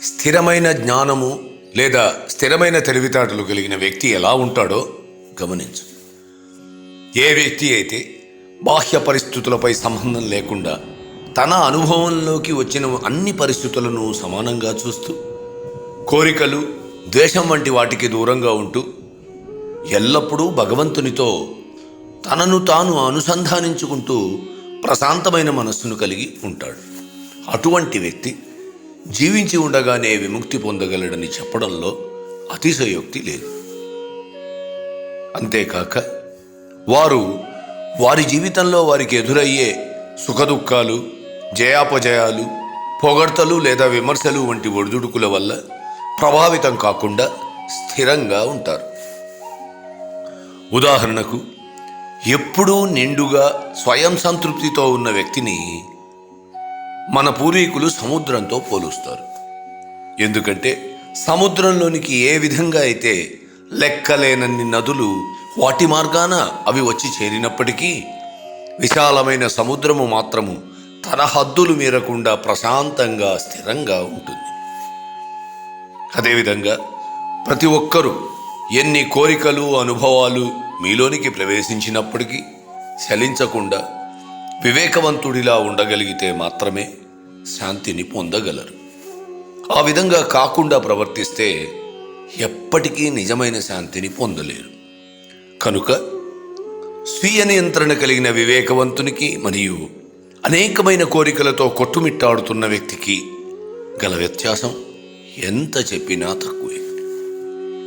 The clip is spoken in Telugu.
స్థిరమైన జ్ఞానము లేదా స్థిరమైన తెలివితేటలు కలిగిన వ్యక్తి ఎలా ఉంటాడో గమనించు. ఏ వ్యక్తి అయితే బాహ్య పరిస్థితులపై సంబంధం లేకుండా తన అనుభవంలోకి వచ్చిన అన్ని పరిస్థితులను సమానంగా చూస్తూ కోరికలు ద్వేషం వంటి వాటికి దూరంగా ఉంటూ ఎల్లప్పుడూ భగవంతునితో తనను తాను అనుసంధానించుకుంటూ ప్రశాంతమైన మనస్సును కలిగి ఉంటాడు. అటువంటి వ్యక్తి జీవించి ఉండగానే విముక్తి పొందగలడని చెప్పడంలో అతిశయోక్తి లేదు. అంతేకాక వారు వారి జీవితంలో వారికి ఎదురయ్యే సుఖదుఖాలు జయాపజయాలు పొగడ్తలు లేదా విమర్శలు వంటి ఒడిదుడుకుల వల్ల ప్రభావితం కాకుండా స్థిరంగా ఉంటారు. ఉదాహరణకు ఎప్పుడూ నిండుగా స్వయం సంతృప్తితో ఉన్న వ్యక్తిని మన పూర్వీకులు సముద్రంతో పోలుస్తారు. ఎందుకంటే సముద్రంలోనికి ఏ విధంగా అయితే లెక్కలేనన్ని నదులు వాటి మార్గాన అవి వచ్చి చేరినప్పటికీ విశాలమైన సముద్రము మాత్రము తన హద్దులు మీరకుండా ప్రశాంతంగా స్థిరంగా ఉంటుంది. అదేవిధంగా ప్రతి ఒక్కరూ ఎన్ని కోరికలు అనుభవాలు మీలోనికి ప్రవేశించినప్పటికీ చలించకుండా వివేకవంతుడిలా ఉండగలిగితే మాత్రమే శాంతిని పొందగలరు. ఆ విధంగా కాకుండా ప్రవర్తిస్తే ఎప్పటికీ నిజమైన శాంతిని పొందలేరు. కనుక స్వీయ నియంత్రణ కలిగిన వివేకవంతునికి మరియు అనేకమైన కోరికలతో కొట్టుమిట్టాడుతున్న వ్యక్తికి గల వ్యత్యాసం ఎంత చెప్పినా తక్కువే.